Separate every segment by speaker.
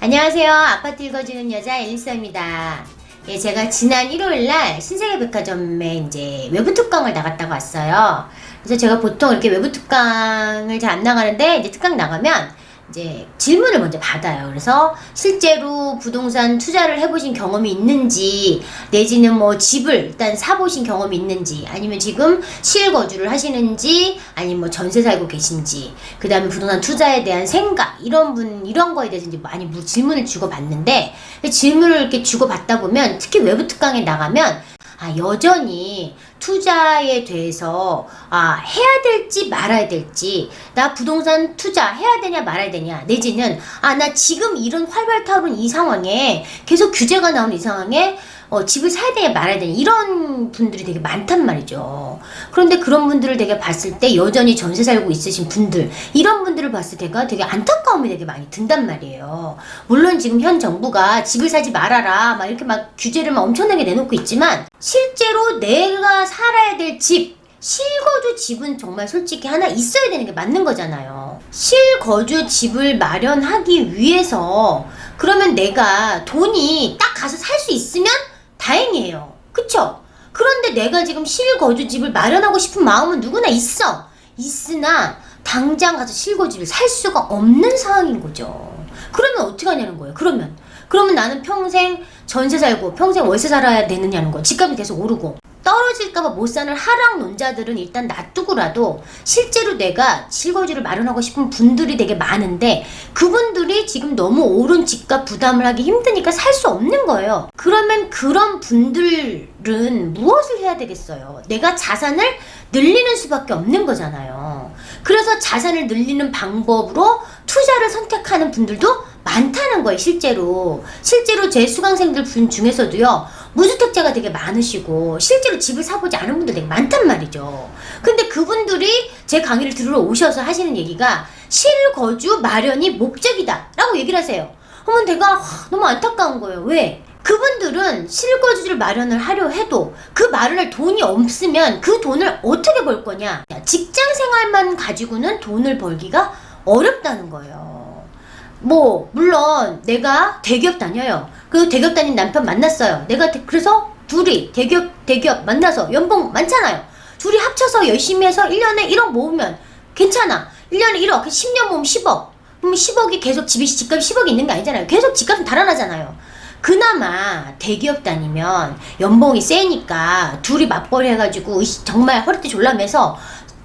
Speaker 1: 안녕하세요. 아파트 읽어주는 여자 엘리사입니다. 예, 제가 지난 일요일 날 신세계 백화점에 이제 외부 특강을 나갔다가 왔어요. 그래서 제가 보통 이렇게 외부 특강을 잘 안 나가는데 이제 특강 나가면 이제 질문을 먼저 받아요. 그래서 실제로 부동산 투자를 해보신 경험이 있는지, 내지는 뭐 집을 일단 사보신 경험이 있는지, 아니면 지금 실거주를 하시는지, 아니면 뭐 전세 살고 계신지, 그 다음에 부동산 투자에 대한 생각, 이런 분, 이런 거에 대해서 이제 많이 물- 질문을 주고받는데, 질문을 이렇게 주고받다 보면, 특히 외부 특강에 나가면, 아, 여전히 투자에 대해서, 아, 해야 될지 말아야 될지, 나 부동산 투자 해야 되냐 말아야 되냐, 내지는, 아, 나 지금 이런 활발 타오른 이 상황에, 계속 규제가 나오는 이 상황에, 어, 집을 사야 되냐 말아야 되냐, 이런 분들이 되게 많단 말이죠. 그런데 그런 분들을 되게 봤을 때 여전히 전세 살고 있으신 분들, 이런 분들을 봤을 때가 되게 안타까움이 되게 많이 든단 말이에요. 물론 지금 현 정부가 집을 사지 말아라, 막 이렇게 막 규제를 막 엄청나게 내놓고 있지만, 실제로 내가 살아야 될 집, 실거주 집은 정말 솔직히 하나 있어야 되는 게 맞는 거잖아요. 실거주 집을 마련하기 위해서, 그러면 내가 돈이 딱 가서 살 수 있으면 다행이에요. 그쵸? 그런데 내가 지금 실거주 집을 마련하고 싶은 마음은 누구나 있어. 있으나 당장 가서 실거주를 살 수가 없는 상황인 거죠. 그러면 어떻게 하냐는 거예요. 그러면 그러면 나는 평생 전세 살고 평생 월세 살아야 되느냐는 거. 집값이 계속 오르고 떨어질까봐 못 사는 하락론자들은 일단 놔두고라도 실제로 내가 실거주를 마련하고 싶은 분들이 되게 많은데 그분들이 지금 너무 오른 집값 부담을 하기 힘드니까 살 수 없는 거예요. 그러면 그런 분들은 무엇을 해야 되겠어요? 내가 자산을 늘리는 수밖에 없는 거잖아요. 그래서 자산을 늘리는 방법으로 투자를 선택하는 분들도 많다는 거예요, 실제로. 실제로 제 수강생들 분 중에서도요, 무주택자가 되게 많으시고, 실제로 집을 사보지 않은 분들 되게 많단 말이죠. 근데 그분들이 제 강의를 들으러 오셔서 하시는 얘기가 실거주 마련이 목적이다. 라고 얘기를 하세요. 그러면 내가 하, 너무 안타까운 거예요. 왜? 그분들은 실거주를 마련을 하려 해도 그 마련할 돈이 없으면 그 돈을 어떻게 벌 거냐? 직장 생활만 가지고는 돈을 벌기가 어렵다는 거예요. 뭐 물론 내가 대기업 다녀요. 그 대기업 다닌 남편 만났어요. 내가 대- 그래서 둘이 대기업 대기업 만나서 연봉 많잖아요. 둘이 합쳐서 열심히 해서 1년에 1억 모으면 괜찮아. 1년에 1억, 10년 모으면 10억. 그럼 10억이 계속 집이 집값이 10억이 있는 게 아니잖아요. 계속 집값은 달아나잖아요. 그나마 대기업 다니면 연봉이 세니까 둘이 맞벌이 해가지고 정말 허리띠 졸라매서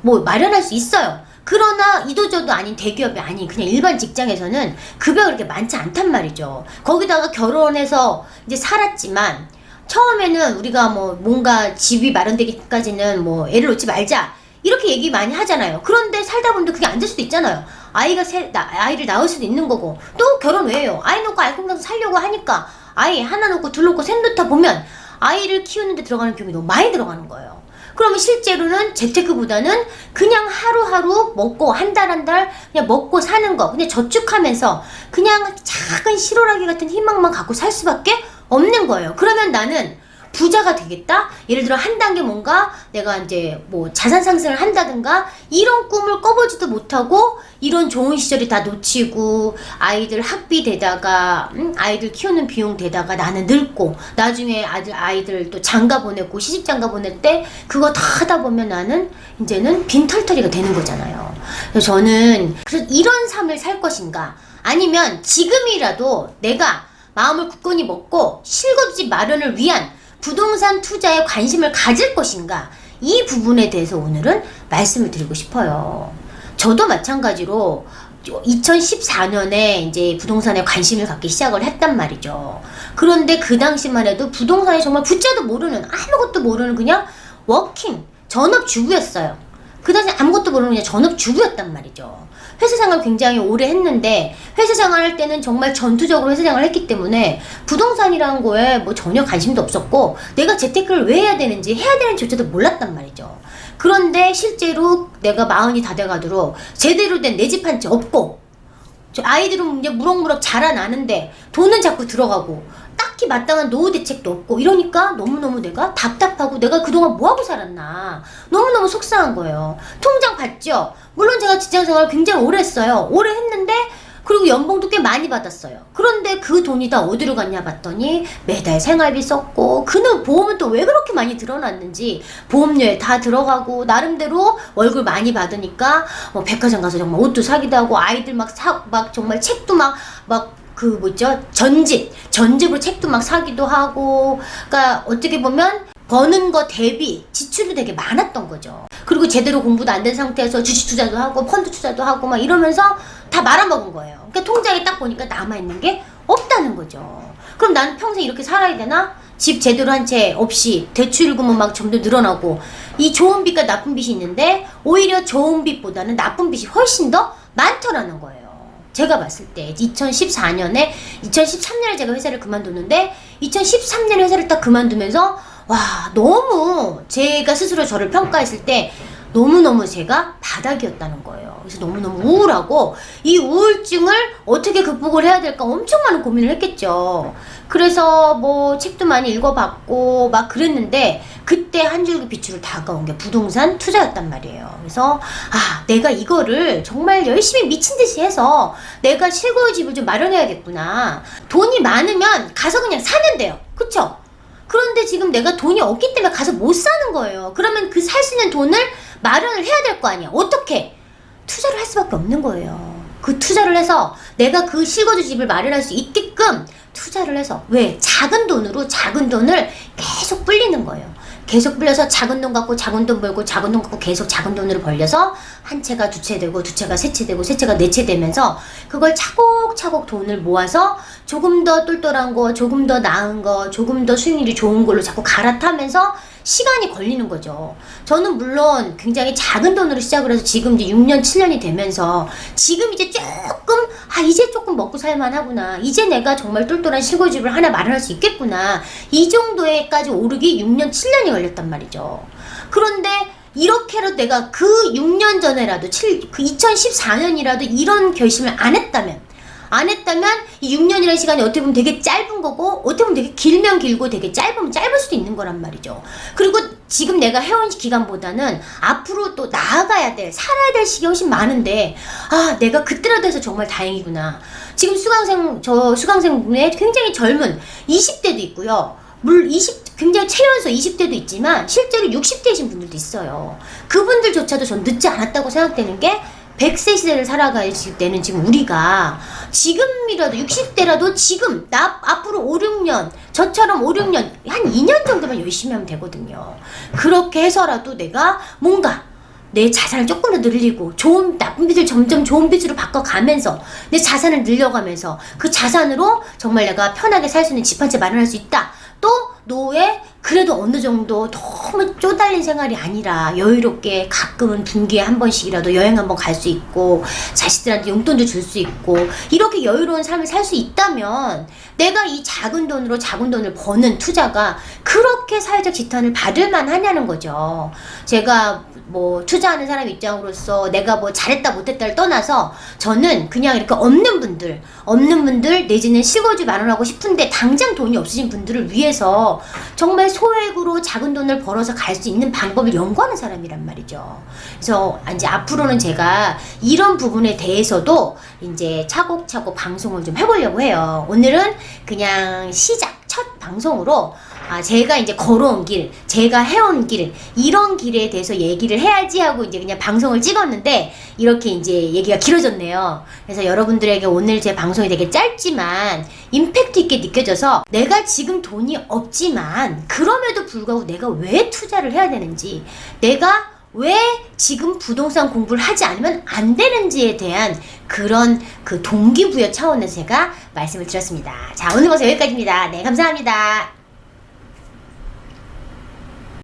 Speaker 1: 뭐 마련할 수 있어요. 그러나 이도저도 아닌 대기업이 아닌 그냥 일반 직장에서는 급여가 그렇게 많지 않단 말이죠. 거기다가 결혼해서 이제 살았지만 처음에는 우리가 뭐 뭔가 집이 마련되기까지는 뭐 애를 놓지 말자 이렇게 얘기 많이 하잖아요. 그런데 살다 보면 그게 안 될 수도 있잖아요. 아이가 세, 나, 아이를 낳을 수도 있는 거고 또 결혼 왜 해요? 아이 놓고 알콩달콩 살려고 하니까 아이 하나 놓고 둘 놓고 셋 놓다 보면 아이를 키우는데 들어가는 비용이 너무 많이 들어가는 거예요. 그러면 실제로는 재테크보다는 그냥 하루하루 먹고 한 달 한달 그냥 먹고 사는 거 그냥 저축하면서 그냥 작은 실오라기 같은 희망만 갖고 살 수밖에 없는 거예요. 그러면 나는 부자가 되겠다? 예를 들어 한 단계 뭔가 내가 이제 뭐 자산 상승을 한다든가 이런 꿈을 꿔보지도 못하고 이런 좋은 시절이 다 놓치고 아이들 학비 대다가 음, 아이들 키우는 비용 대다가 나는 늙고 나중에 아들 아이들 또 장가 보내고 시집 장가 보낼 때 그거 다 하다 보면 나는 이제는 빈털터리가 되는 거잖아요. 그래서 저는 그래서 이런 삶을 살 것인가 아니면 지금이라도 내가 마음을 굳건히 먹고 실거주집 마련을 위한 부동산 투자에 관심을 가질 것인가 이 부분에 대해서 오늘은 말씀을 드리고 싶어요. 저도 마찬가지로 2014년에 이제 부동산에 관심을 갖기 시작을 했단 말이죠. 그런데 그 당시만 해도 부동산에 정말 붙자도 모르는 아무것도 모르는 그냥 워킹 전업 주부였어요. 그 당시 아무것도 모르는 그냥 전업주부였단 말이죠. 회사 생활 굉장히 오래 했는데 회사 생활 할 때는 정말 전투적으로 회사 생활을 했기 때문에 부동산이라는 거에 뭐 전혀 관심도 없었고 내가 재테크를 왜 해야 되는지 해야 되는지조차도 몰랐단 말이죠. 그런데 실제로 내가 마흔이 다 돼가도록 제대로 된 내 집 한 채 없고 저 아이들은 이제 무럭무럭 자라나는데 돈은 자꾸 들어가고 딱히 마땅한 노후 대책도 없고 이러니까 너무너무 내가 답답하고 내가 그동안 뭐하고 살았나 너무너무 속상한 거예요. 통장 봤죠? 물론 제가 직장 생활 굉장히 오래 했어요. 오래 했는데 그리고 연봉도 꽤 많이 받았어요. 그런데 그 돈이 다 어디로 갔냐 봤더니 매달 생활비 썼고 그는 보험은 또 왜 그렇게 많이 들어놨는지 보험료에 다 들어가고 나름대로 월급 많이 받으니까 뭐 백화점 가서 정말 옷도 사기도 하고 아이들 막 사 막 정말 책도 막막 그 뭐죠 전집 전집으로 책도 막 사기도 하고 그러니까 어떻게 보면 버는 거 대비 지출이 되게 많았던 거죠. 그리고 제대로 공부도 안 된 상태에서 주식 투자도 하고 펀드 투자도 하고 막 이러면서 다 말아먹은 거예요. 그러니까 통장에 딱 보니까 남아있는 게 없다는 거죠. 그럼 나는 평생 이렇게 살아야 되나? 집 제대로 한 채 없이 대출금은 막 점점 늘어나고 이 좋은 빚과 나쁜 빚이 있는데 오히려 좋은 빚보다는 나쁜 빚이 훨씬 더 많더라는 거예요. 제가 봤을 때 2014년에 2013년에 제가 회사를 그만뒀는데 2013년에 회사를 딱 그만두면서 와 너무 제가 스스로 저를 평가했을 때 너무너무 제가 바닥이었다는 거예요. 그래서 너무너무 우울하고 이 우울증을 어떻게 극복을 해야 될까 엄청 많은 고민을 했겠죠. 그래서 뭐 책도 많이 읽어봤고 막 그랬는데 그때 한 줄기 빛으로 다가온 게 부동산 투자였단 말이에요. 그래서 아 내가 이거를 정말 열심히 미친 듯이 해서 내가 최고의 집을 좀 마련해야겠구나. 돈이 많으면 가서 그냥 사면 돼요. 그쵸? 그런데 지금 내가 돈이 없기 때문에 가서 못 사는 거예요. 그러면 그 살 수 있는 돈을 마련을 해야 될 거 아니야. 어떻게? 투자를 할 수밖에 없는 거예요. 그 투자를 해서 내가 그 실거주 집을 마련할 수 있게끔 투자를 해서 왜 작은 돈으로 작은 돈을 계속 불리는 거예요. 계속 불려서 작은 돈 갖고 작은 돈 벌고 작은 돈 갖고 계속 작은 돈으로 벌려서 한 채가 두 채 되고 두 채가 세 채 되고 세 채가 네 채 되면서 그걸 차곡차곡 돈을 모아서 조금 더 똘똘한 거, 조금 더 나은 거, 조금 더 수익률이 좋은 걸로 자꾸 갈아타면서 시간이 걸리는 거죠. 저는 물론 굉장히 작은 돈으로 시작을 해서 지금 이제 6년, 7년이 되면서 지금 이제 조금, 아, 이제 조금 먹고 살만 하구나. 이제 내가 정말 똘똘한 실거주집을 하나 마련할 수 있겠구나. 이 정도에까지 오르기 6년, 7년이 걸렸단 말이죠. 그런데 이렇게라도 내가 그 6년 전에라도 7, 그 2014년이라도 이런 결심을 안 했다면 안 했다면 이 6년이라는 시간이 어떻게 보면 되게 짧은 거고 어떻게 보면 되게 길면 길고 되게 짧으면 짧을 수도 있는 거란 말이죠. 그리고 지금 내가 해온 기간보다는 앞으로 또 나아가야 될 살아야 될 시기 훨씬 많은데 아 내가 그때라도 해서 정말 다행이구나. 지금 수강생 저 수강생 중에 굉장히 젊은 20대도 있고요. 물 20, 굉장히 최연소 20대도 있지만 실제로 60대이신 분들도 있어요. 그분들조차도 전 늦지 않았다고 생각되는 게 100세 시대를 살아갈 때는 지금 우리가 지금이라도 60대라도 지금 나 앞으로 5, 6년 저처럼 5, 6년 한 2년 정도만 열심히 하면 되거든요. 그렇게 해서라도 내가 뭔가 내 자산을 조금 더 늘리고 좋은 나쁜 빚을 점점 좋은 빚으로 바꿔가면서 내 자산을 늘려가면서 그 자산으로 정말 내가 편하게 살 수 있는 집 한 채 마련할 수 있다. 또 노후에 그래도 어느 정도 너무 쪼달린 생활이 아니라 여유롭게 가끔은 분기에 한 번씩이라도 여행 한 번 갈 수 있고 자식들한테 용돈도 줄 수 있고 이렇게 여유로운 삶을 살 수 있다면 내가 이 작은 돈으로 작은 돈을 버는 투자가 그렇게 사회적 지탄을 받을 만하냐는 거죠. 제가 뭐 투자하는 사람 입장으로서 내가 뭐 잘했다 못했다를 떠나서 저는 그냥 이렇게 없는 분들 없는 분들 내지는 실거주 마련하고 싶은데 당장 돈이 없으신 분들을 위해서 정말 소액으로 작은 돈을 벌어서 갈 수 있는 방법을 연구하는 사람이란 말이죠. 그래서 이제 앞으로는 제가 이런 부분에 대해서도 이제 차곡차곡 방송을 좀 해보려고 해요. 오늘은 그냥 시작 첫 방송으로 아, 제가 이제 걸어온 길, 제가 해온 길, 이런 길에 대해서 얘기를 해야지 하고 이제 그냥 방송을 찍었는데, 이렇게 이제 얘기가 길어졌네요. 그래서 여러분들에게 오늘 제 방송이 되게 짧지만, 임팩트 있게 느껴져서, 내가 지금 돈이 없지만, 그럼에도 불구하고 내가 왜 투자를 해야 되는지, 내가 왜 지금 부동산 공부를 하지 않으면 안 되는지에 대한 그런 그 동기부여 차원에서 제가 말씀을 드렸습니다. 자, 오늘 방송 여기까지입니다. 네, 감사합니다.